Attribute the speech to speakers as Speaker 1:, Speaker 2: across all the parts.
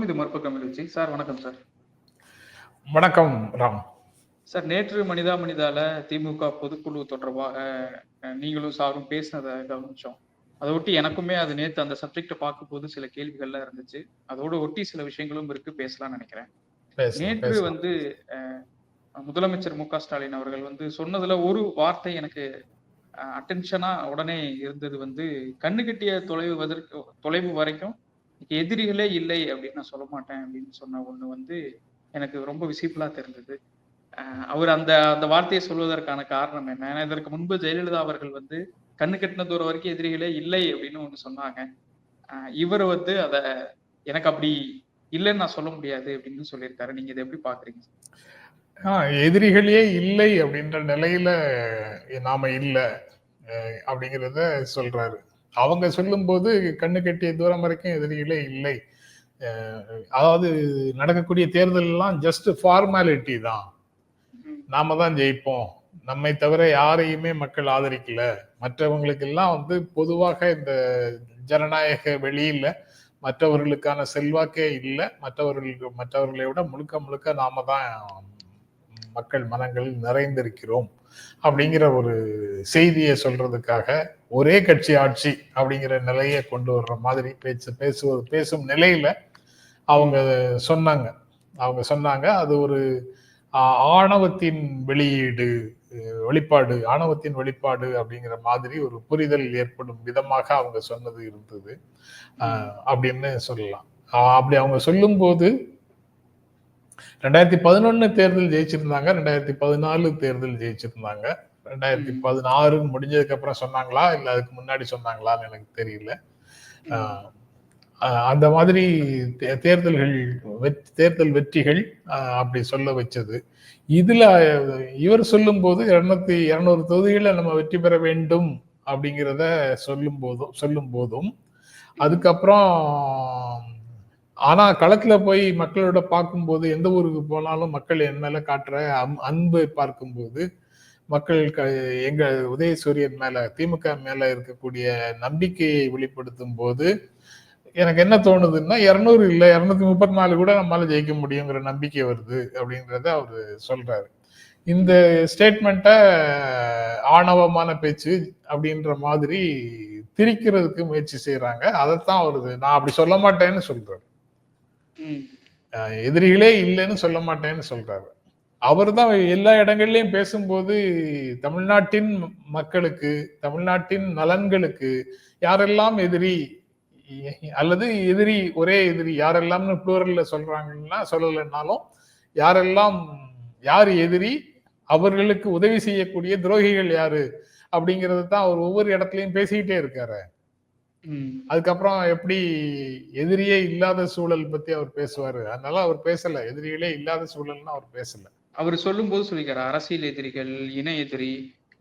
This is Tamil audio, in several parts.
Speaker 1: வணக்கம். இது மறுபக்கம் எழுச்சி சார் வணக்கம் சார்.
Speaker 2: வணக்கம் ராம்.
Speaker 1: சார் நேற்று மனிதா மனிதால திமுக பொதுக்குழு தொடர்பாக நீங்களும் சாரும் பேசினதை கவனிச்சோம். அதை ஒட்டி எனக்குமே அது நேற்று அந்த சப்ஜெக்டை பார்க்கும்போது சில கேள்விகள்லாம் இருந்துச்சு. அதோட ஒட்டி சில விஷயங்களும் இருக்கு பேசலாம்னு நினைக்கிறேன். நேற்று. வந்து முதலமைச்சர் மு க ஸ்டாலின் அவர்கள் வந்து சொன்னதுல ஒரு வார்த்தை எனக்கு அட்டென்ஷனா உடனே இருந்தது வந்து கண்ணு கட்டிய தொலைவு தொலைவு வரைக்கும் எதிரிகளே இல்லை அப்படின்னு நான் சொல்ல மாட்டேன் அப்படின்னு சொன்ன ஒண்ணு வந்து எனக்கு ரொம்ப விசிபிளா தெரிஞ்சது. அவர் அந்த அந்த வார்த்தையை சொல்வதற்கான காரணம் என்ன? ஏன்னா இதற்கு முன்பு ஜெயலலிதா அவர்கள் வந்து கண்ணு கட்டின தூரம் வரைக்கும் எதிரிகளே இல்லை அப்படின்னு ஒண்ணு சொன்னாங்க. இவர் வந்து அத எனக்கு அப்படி இல்லைன்னு நான் சொல்ல முடியாது அப்படின்னு சொல்லியிருக்காரு. நீங்க இதை எப்படி பாக்குறீங்க
Speaker 2: எதிரிகளே இல்லை அப்படின்ற நிலையில நாம இல்லை அப்படிங்கிறத சொல்றாரு. அவங்க சொல்லும்போது கண்ணு கட்டிய தூரம் வரைக்கும் எதிரிகளே இல்லை. அதாவது நடக்கக்கூடிய தேர்தல் எல்லாம் ஜஸ்ட் ஃபார்மாலிட்டி தான். நாம தான் ஜெயிப்போம். நம்மை தவிர யாரையுமே மக்கள் ஆதரிக்கல. மற்றவங்களுக்கு எல்லாம் வந்து பொதுவாக இந்த ஜனநாயக வெளியில மற்றவர்களுக்கான செல்வாக்கே இல்லை. மற்றவர்களுக்கு மற்றவர்களை விட முழுக்க முழுக்க நாம தான் மக்கள் மனங்களில் நிறைந்திருக்கிறோம் அப்படிங்கிற ஒரு செய்தியை சொல்றதுக்காக ஒரே கட்சி ஆட்சி அப்படிங்கிற நிலையை கொண்டு வர்ற மாதிரி பேச்சு பேசுவது பேசும் நிலையில அவங்க சொன்னாங்க. அவங்க சொன்னாங்க அது ஒரு ஆணவத்தின் வெளியீடு வெளிப்பாடு ஆணவத்தின் வெளிப்பாடு அப்படிங்கிற மாதிரி ஒரு புரிதல் ஏற்படும் விதமாக அவங்க சொன்னது இருந்தது. அப்படின்னு சொல்லலாம். அப்படி அவங்க சொல்லும்போது ரெண்டாயிரத்தி பதினொன்னு தேர்தல் ஜெயிச்சிருந்தாங்க ரெண்டாயிரத்தி பதினாலு தேர்தல் ஜெயிச்சிருந்தாங்க. ரெண்டாயிரத்தி பதினாறு முடிஞ்சதுக்கு அப்புறம் சொன்னாங்களா இல்ல அதுக்கு முன்னாடி சொன்னாங்களான்னு எனக்கு தெரியல. அந்த மாதிரி தே- தேர்தல்கள் வெத்- தேர்தல் வெற்றிகள் அப்படி சொல்ல வச்சது. இதுல இவர் சொல்லும்போது இருநூத்தி இருநூறு தொகுதிகளை நம்ம வெற்றி பெற வேண்டும் அப்படிங்கிறத சொல்லும் போதும் சொல்லும் போதும் அதுக்கப்புறம் ஆனா களத்துல போய் மக்களோட பார்க்கும்போது எந்த ஊருக்கு போனாலும் மக்கள் என் மேல காட்டுற அம்- அன்பை பார்க்கும்போது மக்கள் க- எங்க உதயசூரியன் மேல திமுக மேல இருக்கக்கூடிய நம்பிக்கையை வெளிப்படுத்தும் போது எனக்கு என்ன தோணுதுன்னா இரநூறு இல்ல இரநூத்தி முப்பத்தி நாலு கூட நம்மளால ஜெயிக்க முடியுங்கிற நம்பிக்கை வருது அப்படின்றத அவரு சொல்றாரு. இந்த ஸ்டேட்மெண்ட்டை ஆணவமான பேச்சு அப்படின்ற மாதிரி திரிக்கிறதுக்கு முயற்சி செய்யறாங்க அதைத்தான் அவர் நான் அப்படி சொல்ல மாட்டேன்னு சொல்றாரு. எதிரிகளே இல்லைன்னு சொல்ல மாட்டேன்னு சொல்றாரு. அவர் தான் எல்லா இடங்கள்லயும் பேசும்போது தமிழ்நாட்டின் மக்களுக்கு தமிழ்நாட்டின் நலன்களுக்கு யாரெல்லாம் எதிரி அல்லது எதிரி ஒரே எதிரி யாரெல்லாம்னு புளூரல்ல சொல்றாங்கன்னா சொல்லலைன்னாலும் யாரெல்லாம் யார் எதிரி அவர்களுக்கு உதவி செய்யக்கூடிய துரோகிகள் யாரு அப்படிங்கறது தான் அவர் ஒவ்வொரு இடத்துலயும் பேசிக்கிட்டே இருக்காரு. அதுக்கப்புறம் எப்படி எதிரியே இல்லாத சூழல் பத்தி அவர் பேசுவாரு. அதனால அவர் பேசல. எதிரிகளே இல்லாத சூழல்னு அவர் பேசல.
Speaker 1: அவர் சொல்லும்போது சொல்லிக்கிறார் அரசியல் எதிரிகள் இன எதிரி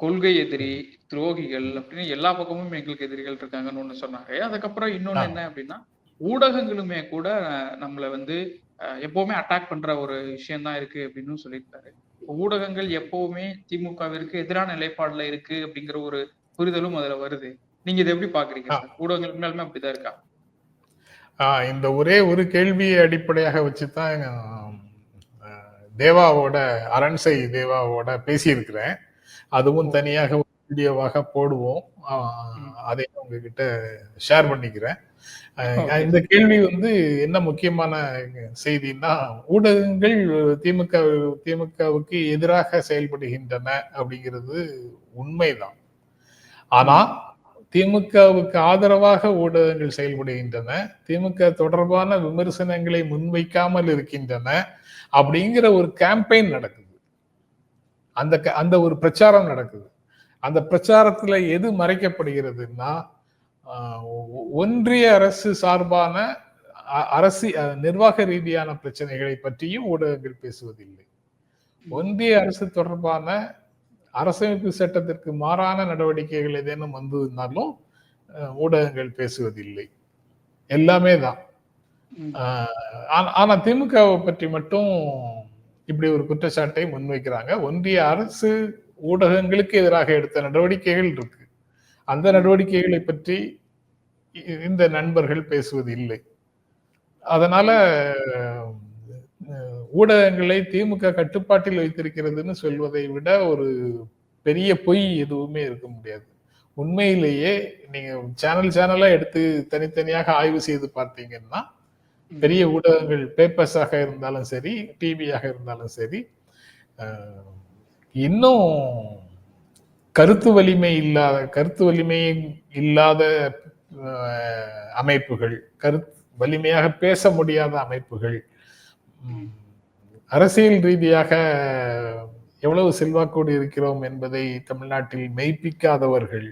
Speaker 1: கொள்கை எதிரி துரோகிகள் அப்படின்னு எல்லா பக்கமும் எங்களுக்கு எதிரிகள் இருக்காங்கன்னு ஒண்ணு சொன்னாரு. அதுக்கப்புறம் இன்னொன்னு. என்ன அப்படின்னா ஊடகங்களுமே கூட நம்மள வந்து எப்பவுமே அட்டாக் பண்ற ஒரு விஷயம் தான் இருக்கு அப்படின்னு சொல்லியிருக்காரு. ஊடகங்கள் எப்பவுமே திமுகவிற்கு எதிரான நிலைப்பாடுல இருக்கு அப்படிங்கிற ஒரு புரிதலும் அதுல வருது. நீங்க இதை எப்படி பாக்குறீங்க? ஊடகங்கள் உண்மையாலுமே அப்படிதான் இருக்கா?
Speaker 2: ஆஹ் இந்த ஒரே ஒரு கேள்வியை அடிப்படையாக வச்சுதான் தேவாவோட அரண்சை தேவாவோட பேசியிருக்கிறேன். அதுவும் தனியாக வீடியோவாக போடுவோம். அதையும் உங்ககிட்ட ஷேர் பண்ணிக்கிறேன். இந்த கேள்வி வந்து என்ன முக்கியமான செய்தின்னா ஊடகங்கள் திமுக திமுகவுக்கு எதிராக செயல்படுகின்றன அப்படிங்கிறது உண்மைதான். ஆனா திமுகவுக்கு ஆதரவாக ஊடகங்கள் செயல்படுகின்றன திமுக தொடர்பான விமர்சனங்களை முன்வைக்காமல் இருக்கின்றன அப்படிங்கிற ஒரு கேம்பெயின் நடக்குது. அந்த க- அந்த ஒரு பிரச்சாரம் நடக்குது. அந்த பிரச்சாரத்துல எது மறைக்கப்படுகிறதுன்னா ஒன்றிய அரசு சார்பான அ- அரசு நிர்வாக ரீதியான பிரச்சனைகளை பற்றியும் ஊடகங்கள் பேசுவதில்லை. ஒன்றிய அரசு தொடர்பான அரசமைப்பு சட்டத்திற்கு மாறான நடவடிக்கைகள் ஏதேனும் வந்ததுனாலும் ஊடகங்கள் பேசுவதில்லை. எல்லாமே தான். ஆனா- திமுகவை பற்றி மட்டும் இப்படி ஒரு குற்றச்சாட்டை முன்வைக்கிறாங்க. ஒன்றிய அரசு ஊடகங்களுக்கு எதிராக எடுத்த நடவடிக்கைகள் இருக்கு. அந்த நடவடிக்கைகளை பற்றி இந்த நண்பர்கள் பேசுவது இல்லை அதனால ஊடகங்களை திமுக கட்டுப்பாட்டில் வைத்திருக்கிறதுன்னு சொல்வதை விட ஒரு பெரிய பொய் எதுவுமே இருக்க முடியாது. உண்மையிலேயே நீங்க சேனல் சேனலா எடுத்து தனித்தனியாக ஆய்வு செய்து பார்த்தீங்கன்னா பெரிய ஊடகங்கள் பேப்பர்ஸாக இருந்தாலும் சரி டிவியாக இருந்தாலும் சரி இன்னும் கருத்து வலிமை இல்லாத கருத்து வலிமை இல்லாத அமைப்புகள் கருத்து வலிமையாக பேச முடியாத அமைப்புகள் அரசியல் ரீதியாக எவ்வளவு செல்வாக்கோடு இருக்கிறோம் என்பதை தமிழ்நாட்டில் மெய்ப்பிக்காதவர்கள்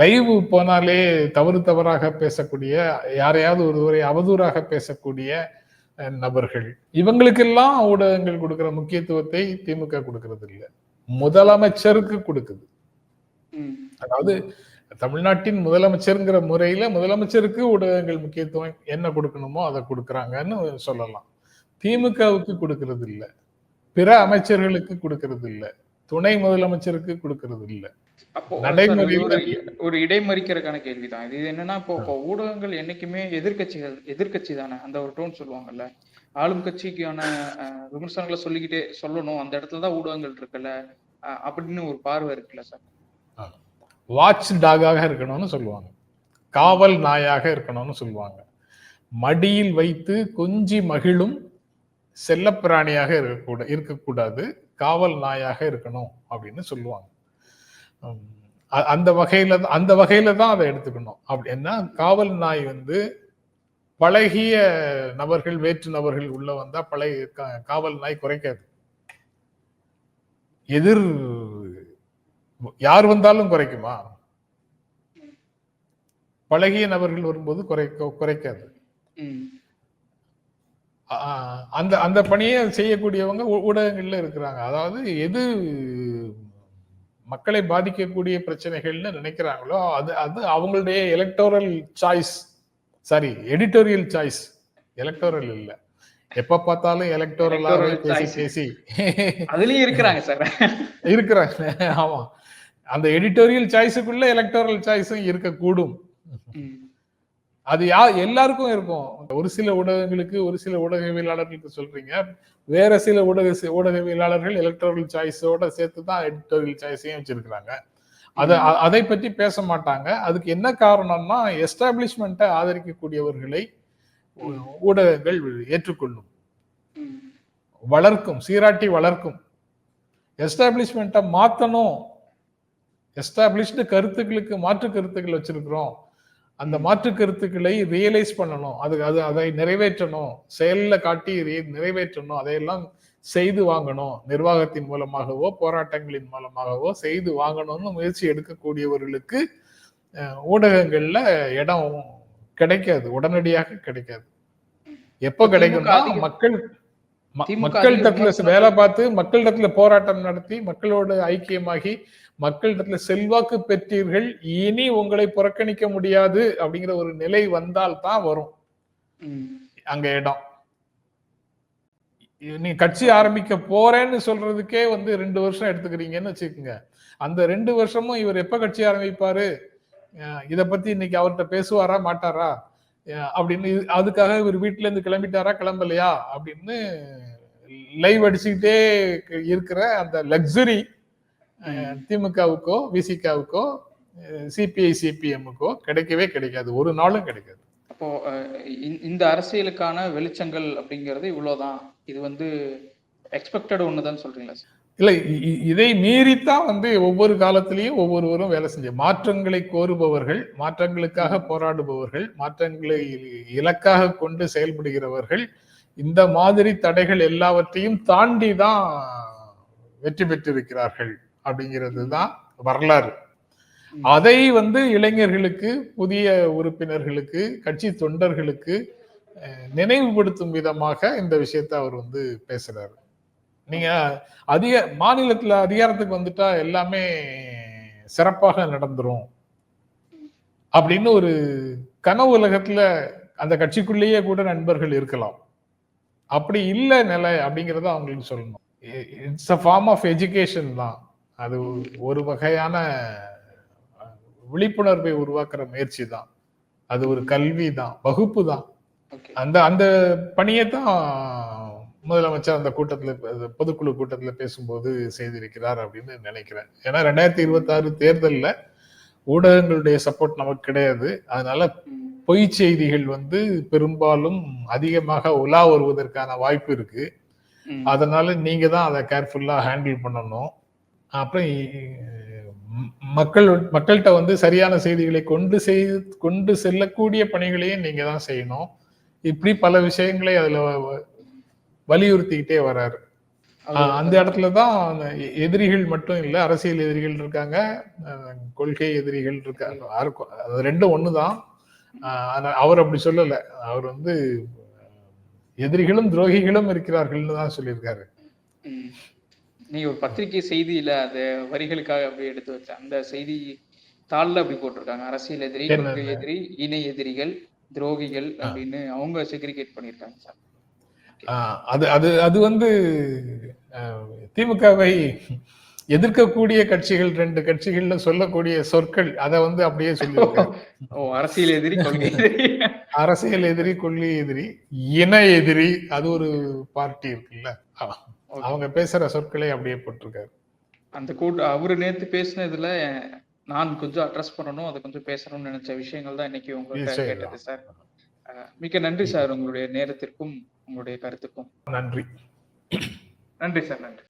Speaker 2: லைவ் போனாலே தவறு தவறாக பேசக்கூடிய யாரையாவது ஒருவரை அவதூறாக பேசக்கூடிய நபர்கள். இவங்களுக்கெல்லாம் ஊடகங்கள் கொடுக்கிற முக்கியத்துவத்தை திமுக கொடுக்கறது இல்லை. முதலமைச்சருக்கு கொடுக்குது. அதாவது தமிழ்நாட்டின் முதலமைச்சருங்கிற முறையில முதலமைச்சருக்கு ஊடகங்கள் முக்கியத்துவம் என்ன கொடுக்கணுமோ அதை கொடுக்கறாங்கன்னு சொல்லலாம். திமுகவுக்கு கொடுக்கறது இல்ல பிற அமைச்சர்களுக்கு கொடுக்கறது இல்ல துணை முதலமைச்சருக்கு கொடுக்கறது இல்ல
Speaker 1: ஒரு இடைமறிக்கிறதுக்கான கேள்விதான். இது என்னன்னா இப்போ இப்போ ஊடகங்கள் என்னைக்குமே எதிர்க்கட்சிகள் எதிர்க்கட்சி தானே அந்த ஒரு டோன் சொல்லுவாங்கல்ல. ஆளும் கட்சிக்கான விமர்சனங்களை சொல்லிக்கிட்டே சொல்லணும். அந்த இடத்துல தான் ஊடகங்கள் இருக்குல்ல. அப்படின்னு ஒரு பார்வை இருக்குல்ல சார்?
Speaker 2: வாட்ச் டாகாக இருக்கணும்னு சொல்லுவாங்க. காவல் நாயாக இருக்கணும்னு சொல்லுவாங்க. மடியில் வைத்து கொஞ்சி மகிழும் செல்லப்பிராணியாக இருக்கக்கூட இருக்கக்கூடாது. காவல் நாயாக இருக்கணும் அப்படின்னு சொல்லுவாங்க. அந்த வகையில தான் அந்த வகையில தான் அதை எடுத்துக்கணும். அப்படின்னா காவல் நாய் வந்து பழகிய நபர்கள் வேற்று நபர்கள் உள்ள வந்தா பழைய கா- காவல் நாய் குறைக்காது. எதிர் யார் வந்தாலும் குறைக்குமா? பழகிய நபர்கள் வரும்போது குறைக்க குறைக்காது. அந்த அந்த பணியை செய்யக்கூடியவங்க ஊடகங்கள்ல இருக்கிறாங்க. அதாவது எது மக்களை பாதிக்கக்கூடிய பிரச்சனைகள்னு நினைக்கிறாங்களோ அது அது அவங்களுடைய electoral choice sorry editorial choice electoral இல்ல. எப்ப பார்த்தாலும்
Speaker 1: Electoral
Speaker 2: பேசி. பேசி.
Speaker 1: அதுலயும் இருக்கிறாங்க சார்.
Speaker 2: இருக்கிறாங்க. ஆமா. அந்த எடிட்டோரியல் சாய்ஸுக்குள்ள எலக்டோரல் சாய்ஸும் இருக்கக்கூடும். அது யா எல்லாருக்கும் இருக்கும். ஒரு சில ஊடகங்களுக்கு ஒரு சில ஊடகவியலாளர்களுக்கு சொல்றீங்க. வேற சில ஊடக ஊடகவியலாளர்கள் எலக்டோரல் சாய்ஸோட சேர்த்து தான் எடிட்டோரியல் சாய்ஸையும் வச்சிருக்கிறாங்க. அத அதை பற்றி பேச மாட்டாங்க. அதுக்கு என்ன காரணம்னா எஸ்டாப்ளிஷ்மெண்ட்டை ஆதரிக்கக்கூடியவர்களை ஊடகங்கள் ஏற்றுக்கொள்ளும். வளர்க்கும் சீராட்டி வளர்க்கும். எஸ்டாப்ளிஷ்மெண்ட்டை மாத்தணும். எஸ்டாப்ளிஷ்டு கருத்துக்களுக்கு மாற்று கருத்துக்கள் வச்சிருக்கிறோம். அந்த மாற்று கருத்துக்களை ரியலைஸ் பண்ணணும். அது அது அதை நிறைவேற்றணும். செயல்ல காட்டி நிறைவேற்றணும். அதையெல்லாம் செய்து வாங்கணும். நிர்வாகத்தின் மூலமாகவோ போராட்டங்களின் மூலமாகவோ செய்து வாங்கணும்னு முயற்சி எடுக்கக்கூடியவர்களுக்கு அஹ், ஊடகங்கள்ல இடம் கிடைக்காது. உடனடியாக கிடைக்காது. எப்போ கிடைக்கும்னா. மக்கள் ம-
Speaker 1: திமுக
Speaker 2: மக்களிடத்துல
Speaker 1: அதிகம். விமர்சனம்
Speaker 2: வேலை பார்த்து மக்களிடத்துல போராட்டம் நடத்தி மக்களோட ஐக்கியமாகி மக்களிடத்துல செல்வாக்கு பெற்றீர்கள் இனி உங்களை புறக்கணிக்க முடியாது அப்படிங்கிற ஒரு நிலை வந்தால் தான் வரும். அங்க இடம். நீ கட்சி ஆரம்பிக்க போறேன்னு சொல்றதுக்கே வந்து ரெண்டு வருஷம் எடுத்துக்கிறீங்கன்னு வச்சுக்கோங்க. அந்த ரெண்டு வருஷமும் இவர் எப்ப கட்சி ஆரம்பிப்பாரு? இத பத்தி இன்னைக்கு அவர்கிட்ட பேசுவாரா மாட்டாரா? அப்படின்னு அதுக்காக இவர் வீட்டுல இருந்து கிளம்பிட்டாரா கிளம்பலையா? அப்படின்னு லைவ் அடிச்சுக்கிட்டே இருக்கிற அந்த லக்ஸுரி திமுகவுக்கோ விசிகாவுக்கோ சிபிஐ சிபிஎம்முக்கோ கிடைக்கவே கிடைக்காது. ஒரு நாளும் கிடைக்காது.
Speaker 1: அப்போ அஹ், இந்த- அரசியலுக்கான வெளிச்சங்கள் அப்படிங்கிறது இவ்வளவுதான் இது வந்து எக்ஸ்பெக்டட் ஒண்ணுதான் சொல்றீங்களா சார்?
Speaker 2: இல்ல இதை மீறித்தான் வந்து ஒவ்வொரு காலத்திலையும் ஒவ்வொருவரும் வேலை செஞ்சு மாற்றங்களை கோருபவர்கள் மாற்றங்களுக்காக போராடுபவர்கள் மாற்றங்களை இலக்காக கொண்டு செயல்படுகிறவர்கள் இந்த மாதிரி தடைகள் எல்லாவற்றையும் தாண்டி தான் வெற்றி பெற்றிருக்கிறார்கள். அப்படிங்கிறது தான் வரலாறு. அதை வந்து இளைஞர்களுக்கு புதிய உறுப்பினர்களுக்கு கட்சி தொண்டர்களுக்கு நினைவுபடுத்தும் விதமாக இந்த விஷயத்த அவர் வந்து பேசுறாரு. நீங்க அதிக மாநிலத்துல அதிகாரத்துக்கு வந்துட்டா எல்லாமே சிறப்பாக நடந்துரும். அப்படின்னு ஒரு கனவு உலகத்துல அந்த கட்சிக்குள்ளேயே கூட நண்பர்கள் இருக்கலாம். அப்படி இல்லை நிலை அப்படிங்கிறத அவங்களுக்கு சொல்லணும். It's a form of education தான். அது ஒரு வகையான விழிப்புணர்வை உருவாக்குற முயற்சி தான். அது ஒரு கல்வி தான் வகுப்பு தான். அந்த அந்த பணியை தான் முதலமைச்சர் அந்த கூட்டத்துல பொதுக்குழு கூட்டத்துல பேசும்போது செய்திருக்கிறார் அப்படின்னு நினைக்கிறேன். ஏன்னா ரெண்டாயிரத்தி இருபத்தி ஆறு தேர்தல்ல ஊடகங்களுடைய சப்போர்ட் நமக்கு கிடையாது. அதனால பொய் செய்திகள் வந்து பெரும்பாலும் அதிகமாக உலா வருவதற்கான வாய்ப்பு இருக்கு. அதனால நீங்க தான் அதை கேர்ஃபுல்லா ஹேண்டில் பண்ணணும். அப்புறம் மக்கள் மக்கள்கிட்ட வந்து சரியான செய்திகளை கொண்டு செய் கொண்டு செல்லக்கூடிய பணிகளையும் நீங்க தான் செய்யணும். இப்படி பல விஷயங்களை அதுல வலியுறுத்திக்கிட்டே வர்றாரு அந்த இடத்துல தான் எதிரிகள் மட்டும் இல்ல அரசியல் எதிரிகள் இருக்காங்க கொள்கை எதிரிகள் இருக்காங்க. அது ரெண்டும் ஒண்ணுதான் ஆஹ் ஆனா அவர் அப்படி சொல்லல. அவர் வந்து எதிரிகளும் துரோகிகளும் இருக்கிறார்கள்னு தான் சொல்லியிருக்காரு.
Speaker 1: ம். நீங்க ஒரு பத்திரிகை செய்தியில அந்த வரிகளுக்காக அப்படி எடுத்து வச்ச அந்த செய்தி தாள்ல அப்படி போட்டிருக்காங்க அரசியல் எதிரி? கொள்கை எதிரி இணை எதிரிகள் துரோகிகள் அப்படின்னு அவங்க செக்ரிகேட் பண்ணியிருக்காங்க சார்
Speaker 2: அது அது அது வந்து திமுகவை எதிர்க்கக்கூடிய கட்சிகள் ரெண்டு கட்சிகள்ல சொல்லக்கூடிய சொற்கள் அதை வந்து அப்படியே சொல்லியிருக்காரு
Speaker 1: ஓ அரசியல் எதிரி கொள்கை எதிரி
Speaker 2: அரசியல் எதிரி கொள்கை எதிரி இன எதிரி அது ஒரு பார்ட்டி இருக்குல்ல. அவங்க பேசுற சொற்களை அப்படியே போட்டிருக்காரு.
Speaker 1: அந்த கூட்ட அவரு நேத்து பேசினதுல நான் கொஞ்சம் அட்ரஸ் பண்ணணும் அதை கொஞ்சம் பேசணும்னு நினைச்ச விஷயங்கள் தான் இன்னைக்கு உங்கள்கிட்ட. கேட்டது சார். மிக்க நன்றி சார் உங்களுடைய நேரத்திற்கும் உங்களுடைய கருத்துக்கும்.
Speaker 2: நன்றி.
Speaker 1: நன்றி சார் நன்றி.